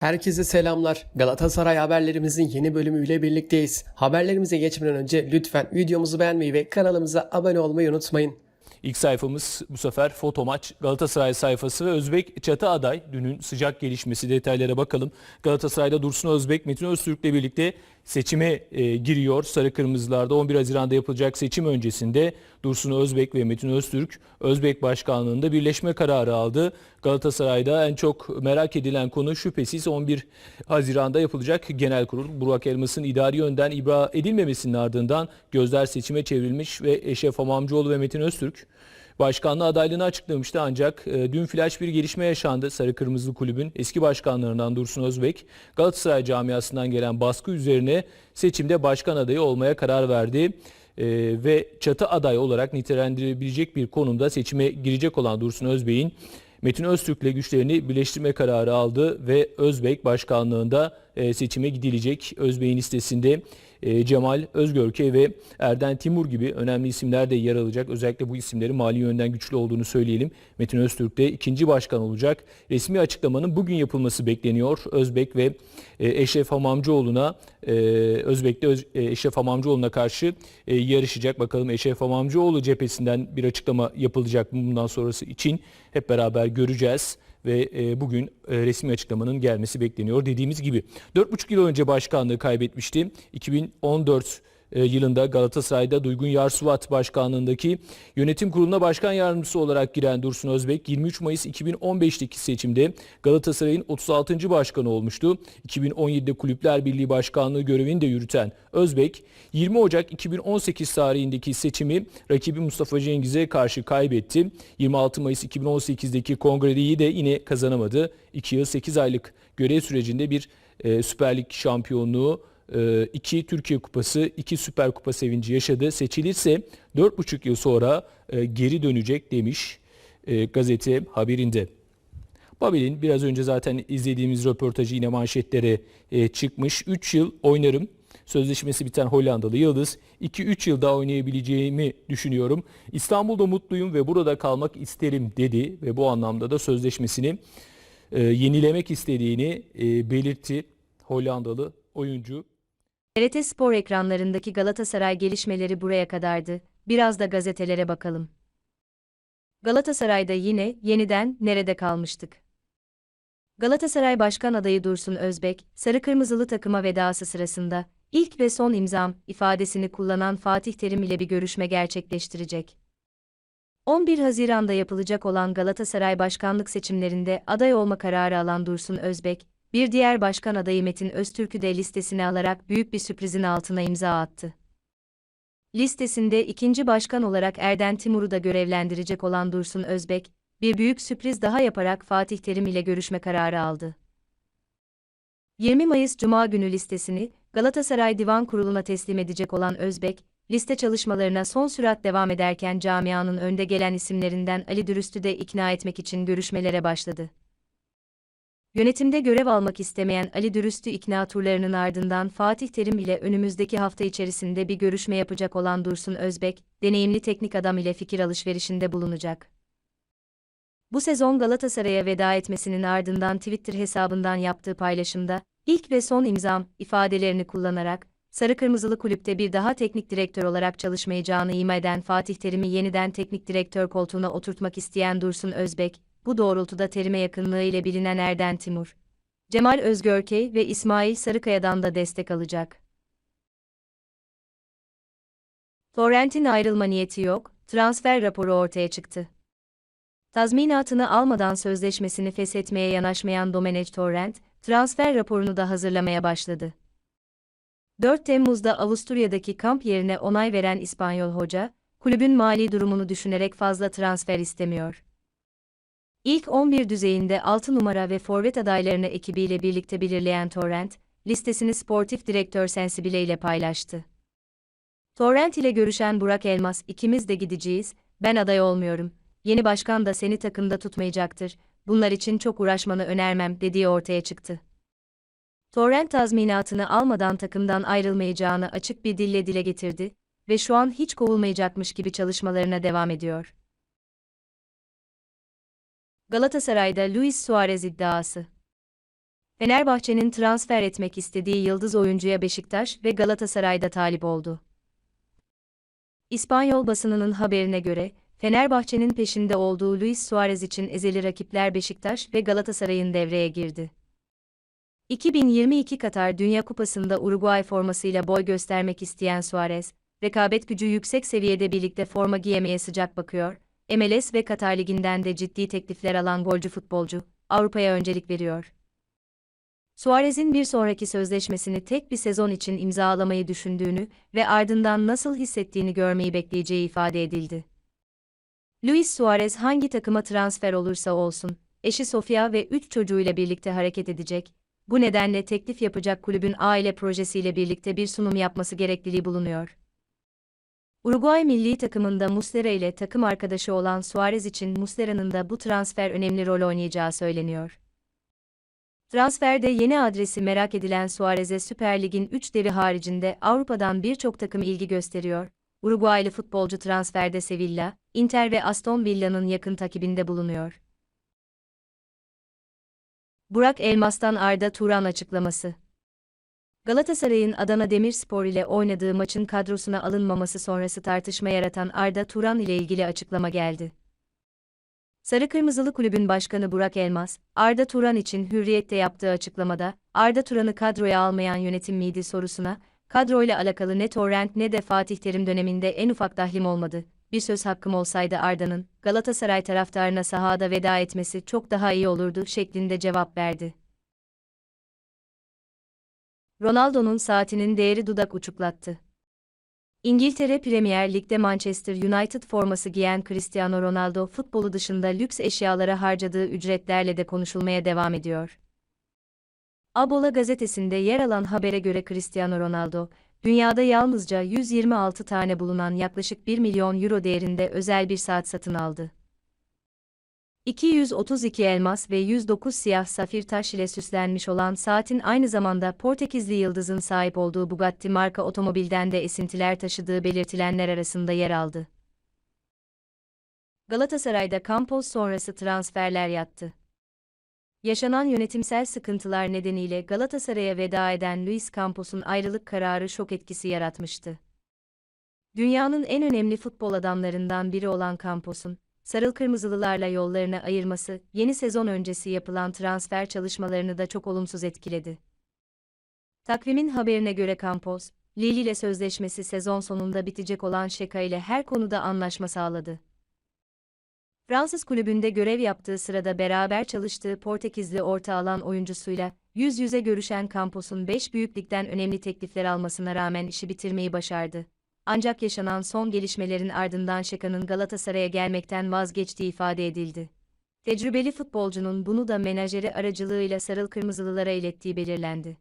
Herkese selamlar. Galatasaray haberlerimizin yeni bölümüyle birlikteyiz. Haberlerimize geçmeden önce lütfen videomuzu beğenmeyi ve kanalımıza abone olmayı unutmayın. İlk sayfamız bu sefer foto maç Galatasaray sayfası ve Özbek Çatı aday. Dünün sıcak gelişmesi detaylara bakalım. Galatasaray'da Dursun Özbek, Metin Öztürk'le birlikte seçime e, giriyor. Sarı Kırmızılar'da 11 Haziran'da yapılacak seçim öncesinde Dursun Özbek ve Metin Öztürk Özbek Başkanlığı'nda birleşme kararı aldı. Galatasaray'da en çok merak edilen konu şüphesiz 11 Haziran'da yapılacak genel kurul. Burak Elmas'ın idari yönden ibra edilmemesinin ardından gözler seçime çevrilmiş ve Eşref Hamamcıoğlu ve Metin Öztürk başkanlığı adaylığını açıklamıştı ancak e, dün flash bir gelişme yaşandı. Sarı Kırmızılı Kulübün eski başkanlarından Dursun Özbek Galatasaray camiasından gelen baskı üzerine seçimde başkan adayı olmaya karar verdi. E, ve çatı aday olarak nitelendirilebilecek bir konumda seçime girecek olan Dursun Özbek'in Metin Öztürk'le güçlerini birleştirme kararı aldı ve Özbek başkanlığında e, seçime gidilecek. Özbek'in listesinde e, Cemal Özgörke ve Erden Timur gibi önemli isimler de yer alacak. Özellikle bu isimlerin mali yönden güçlü olduğunu söyleyelim. Metin Öztürk de ikinci başkan olacak. Resmi açıklamanın bugün yapılması bekleniyor. Özbek ve e, Eşref Hamamcıoğlu'na Özbek de Eşref Hamamcıoğlu'na karşı yarışacak. Bakalım Eşref Hamamcıoğlu cephesinden bir açıklama yapılacak mı bundan sonrası için hep beraber göreceğiz ve e, bugün e, resmi açıklamanın gelmesi bekleniyor. Dediğimiz gibi 4,5 yıl önce başkanlığı kaybetmişti. 2014 e, yılında Galatasaray'da Duygun Yarsuvat başkanlığındaki yönetim kuruluna başkan yardımcısı olarak giren Dursun Özbek 23 Mayıs 2015'teki seçimde Galatasaray'ın 36. başkanı olmuştu. 2017'de Kulüpler Birliği Başkanlığı görevini de yürüten Özbek 20 Ocak 2018 tarihindeki seçimi rakibi Mustafa Cengiz'e karşı kaybetti. 26 Mayıs 2018'deki kongreyi de yine kazanamadı. 2 yıl 8 aylık görev sürecinde bir e, Süper Lig şampiyonluğu, e, iki Türkiye Kupası, iki Süper Kupa sevinci yaşadı. Seçilirse 4,5 yıl sonra e, geri dönecek demiş e, gazete haberinde. Babel'in biraz önce zaten izlediğimiz röportajı yine manşetlere e, çıkmış. 3 yıl oynarım. Sözleşmesi biten Hollandalı Yıldız 2-3 yıl daha oynayabileceğimi düşünüyorum. İstanbul'da mutluyum ve burada kalmak isterim dedi ve bu anlamda da sözleşmesini yenilemek istediğini belirtti Hollandalı oyuncu. TRT Spor ekranlarındaki Galatasaray gelişmeleri buraya kadardı. Biraz da gazetelere bakalım. Galatasaray'da yine yeniden nerede kalmıştık? Galatasaray Başkan adayı Dursun Özbek, sarı kırmızılı takıma vedası sırasında ilk ve son imzam ifadesini kullanan Fatih Terim ile bir görüşme gerçekleştirecek. 11 Haziran'da yapılacak olan Galatasaray başkanlık seçimlerinde aday olma kararı alan Dursun Özbek, bir diğer başkan adayı Metin Öztürk'ü de listesine alarak büyük bir sürprizin altına imza attı. Listesinde ikinci başkan olarak Erden Timur'u da görevlendirecek olan Dursun Özbek, bir büyük sürpriz daha yaparak Fatih Terim ile görüşme kararı aldı. 20 Mayıs Cuma günü listesini Galatasaray Divan Kurulu'na teslim edecek olan Özbek, liste çalışmalarına son sürat devam ederken camianın önde gelen isimlerinden Ali Dürüst'ü de ikna etmek için görüşmelere başladı. Yönetimde görev almak istemeyen Ali Dürüst'ü ikna turlarının ardından Fatih Terim ile önümüzdeki hafta içerisinde bir görüşme yapacak olan Dursun Özbek, deneyimli teknik adam ile fikir alışverişinde bulunacak. Bu sezon Galatasaray'a veda etmesinin ardından Twitter hesabından yaptığı paylaşımda, ilk ve son imzam ifadelerini kullanarak, Sarı Kırmızılı Kulüpte bir daha teknik direktör olarak çalışmayacağını ima eden Fatih Terim'i yeniden teknik direktör koltuğuna oturtmak isteyen Dursun Özbek, bu doğrultuda Terim'e yakınlığı ile bilinen Erden Timur, Cemal Özgörkey ve İsmail Sarıkaya'dan da destek alacak. Torrent'in ayrılma niyeti yok, transfer raporu ortaya çıktı. Tazminatını almadan sözleşmesini feshetmeye yanaşmayan Domenech Torrent, transfer raporunu da hazırlamaya başladı. 4 Temmuz'da Avusturya'daki kamp yerine onay veren İspanyol hoca, kulübün mali durumunu düşünerek fazla transfer istemiyor. İlk 11 düzeyinde 6 numara ve forvet adaylarını ekibiyle birlikte belirleyen Torrent, listesini sportif direktör Sensibile ile paylaştı. Torrent ile görüşen Burak Elmas, ikimiz de gideceğiz, ben aday olmuyorum, yeni başkan da seni takımda tutmayacaktır, bunlar için çok uğraşmanı önermem dediği ortaya çıktı. Torrent tazminatını almadan takımdan ayrılmayacağını açık bir dille dile getirdi ve şu an hiç kovulmayacakmış gibi çalışmalarına devam ediyor. Galatasaray'da Luis Suarez iddiası Fenerbahçe'nin transfer etmek istediği yıldız oyuncuya Beşiktaş ve Galatasaray'da talip oldu. İspanyol basınının haberine göre, Fenerbahçe'nin peşinde olduğu Luis Suarez için ezeli rakipler Beşiktaş ve Galatasaray'ın devreye girdi. 2022 Katar Dünya Kupası'nda Uruguay formasıyla boy göstermek isteyen Suarez, rekabet gücü yüksek seviyede birlikte forma giyemeye sıcak bakıyor, MLS ve Katar Ligi'nden de ciddi teklifler alan golcü futbolcu, Avrupa'ya öncelik veriyor. Suarez'in bir sonraki sözleşmesini tek bir sezon için imzalamayı düşündüğünü ve ardından nasıl hissettiğini görmeyi bekleyeceği ifade edildi. Luis Suarez hangi takıma transfer olursa olsun, eşi Sofia ve üç çocuğuyla birlikte hareket edecek, bu nedenle teklif yapacak kulübün aile projesiyle birlikte bir sunum yapması gerekliliği bulunuyor. Uruguay milli takımında Muslera ile takım arkadaşı olan Suarez için Muslera'nın da bu transfer önemli rol oynayacağı söyleniyor. Transferde yeni adresi merak edilen Suarez'e Süper Lig'in 3 devi haricinde Avrupa'dan birçok takım ilgi gösteriyor. Uruguaylı futbolcu transferde Sevilla, Inter ve Aston Villa'nın yakın takibinde bulunuyor. Burak Elmas'tan Arda Turan açıklaması Galatasaray'ın Adana Demirspor ile oynadığı maçın kadrosuna alınmaması sonrası tartışma yaratan Arda Turan ile ilgili açıklama geldi. Sarı Kırmızılı Kulübün Başkanı Burak Elmas, Arda Turan için Hürriyet'te yaptığı açıklamada, Arda Turan'ı kadroya almayan yönetim miydi sorusuna, kadroyla alakalı ne Torrent ne de Fatih Terim döneminde en ufak dahlim olmadı. Bir söz hakkım olsaydı Arda'nın, Galatasaray taraftarına sahada veda etmesi çok daha iyi olurdu şeklinde cevap verdi. Ronaldo'nun saatinin değeri dudak uçuklattı. İngiltere Premier Lig'de Manchester United forması giyen Cristiano Ronaldo futbolu dışında lüks eşyalara harcadığı ücretlerle de konuşulmaya devam ediyor. Abola gazetesinde yer alan habere göre Cristiano Ronaldo, dünyada yalnızca 126 tane bulunan yaklaşık 1 milyon euro değerinde özel bir saat satın aldı. 232 elmas ve 109 siyah safir taş ile süslenmiş olan saatin aynı zamanda Portekizli yıldızın sahip olduğu Bugatti marka otomobilden de esintiler taşıdığı belirtilenler arasında yer aldı. Galatasaray'da Campos sonrası transferler yattı. Yaşanan yönetimsel sıkıntılar nedeniyle Galatasaray'a veda eden Luis Campos'un ayrılık kararı şok etkisi yaratmıştı. Dünyanın en önemli futbol adamlarından biri olan Campos'un, Sarıl Kırmızılılarla yollarını ayırması, yeni sezon öncesi yapılan transfer çalışmalarını da çok olumsuz etkiledi. Takvimin haberine göre Campos, Lille ile sözleşmesi sezon sonunda bitecek olan Şeka ile her konuda anlaşma sağladı. Fransız kulübünde görev yaptığı sırada beraber çalıştığı Portekizli orta alan oyuncusuyla yüz yüze görüşen Campos'un 5 büyük ligden önemli teklifler almasına rağmen işi bitirmeyi başardı. Ancak yaşanan son gelişmelerin ardından Şeka'nın Galatasaray'a gelmekten vazgeçtiği ifade edildi. Tecrübeli futbolcunun bunu da menajeri aracılığıyla sarıl kırmızılılara ilettiği belirlendi.